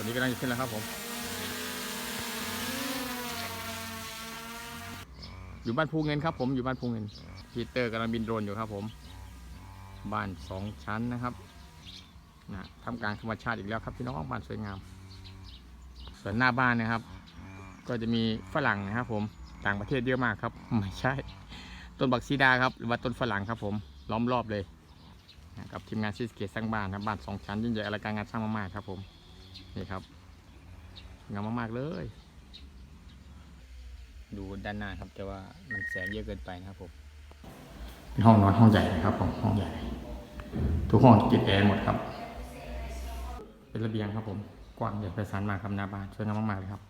อนนี้กำลังจะขึ้นแล้วครับผม อยู่บ้านภูเงินครับผม อยู่บ้านภูเงิน พีเตอร์กำลังบินโดรนอยู่ครับผม บ้านสองชั้นนะครับนะทำกางธรรมชาติอีกแล้วครับพี่น้องบ้านสวยงาม ส่วนหน้าบ้านนะครับ ก็จะมีฝรั่งนะครับผม ต่างประเทศเยอะมากครับ ไม่ใช่ ต้นบักซีดาครับ หรือว่าต้นฝรั่งครับผมล้อมรอบเลยนะกับทีมงานซิสเกตสร้างบ้านครับบ้านสองชั้นยิ่งใหญ่อลังการงานสร้างมากๆครับผม นี่ครับงามมากๆเลย ดูด้านหน้าครับ แต่ว่ามันแสงเยอะเกินไปนะครับผมเป็นห้องนอนห้องใหญ่นะครับผมห้องใหญ่ ทุกห้องติดแอร์หมดครับ เป็นระเบียงครับผมกว้างใหญ่ไพศาลมากครับหน้าบ้านสวยงามมากๆเลยครับ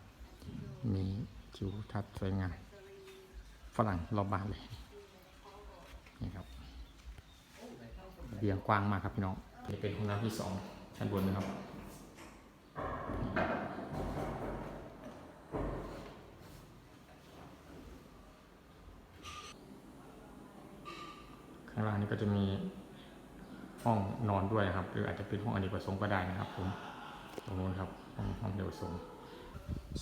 มีทิวทัศน์สวยงามฝรั่งรอบบ้านเลยนี่ครับระเบียงกว้างมากครับพี่น้องนี่เป็นห้องน้ำที่สองชั้นบนนะครับางล่างนี้ก็จะมีห้องนอนด้วยนะครับ หรืออาจจะเป็นห้องอเนกประสงค์ก็ได้นะครับผมตรงนู้นครับห้องห้องอเนกประสงค์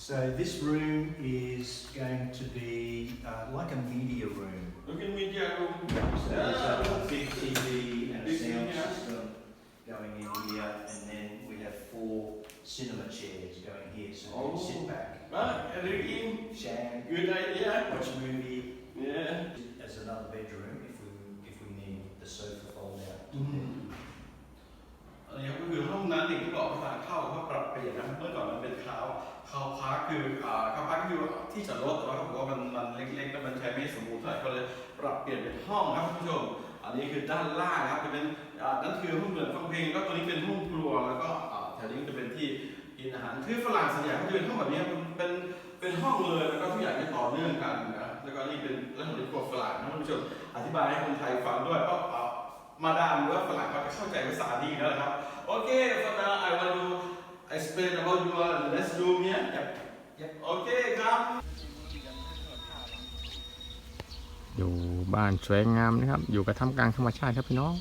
So this room is going to be uh, like a media room. Look at media room. So there's a big TV and a Big sound TV, yeah. system going in here, and then we have four cinema chairs going here, so you can sit Oh. back, Right, everything. shag, Good idea. watch a movie. Yeah. As another bedroom, the sofa fold out. อันนี้ก็คือห้องนั้นอย่างที่บอกเวลาเข้าเขาปรับเปลี่ยนนะเมื่อก่อนมันเป็นคาวคาวพาร์คคืออ่าคาวพาร์คคือที่จอดรถแต่ว่าเขาบอกว่ามันมันเล็กๆแล้วมันใช้ไม่สมบูรณ์เท่าไหร่ก็เลยปรับเปลี่ยนเป็นห้องครับคุณผู้ชม อันนี้คือด้านล่างครับจะเป็นอ่านั่นคือห้องเปิดฟังเพลงแล้วก็ตัวนี้เป็นห้องครัวแล้วก็อ่าแถวนี้จะเป็นที่กินอาหารคือฝรั่งส่วนใหญ่เขาจะเป็นห้องแบบนี้มันเป็นเป็นห้องเลยแล้วก็ทุกอย่างจะต่อเนื่องกันนะแล้ว ก็นี่เป็นเรื่องของครัวฝรั่งนะท่านผู้ชมอธิบายให้คนไทยฟังด้วยเพราะมาดามหรือว่าฝรั่งเขาจะเข้าใจภาษาดีแล้วนะครับโอเค for now I want to explain about your next room here. Yep. Yep. Okay, come. อยู่บ้านสวยงามนะครับ อยู่กับท่ามกลางธรรมชาติครับพี่น้อง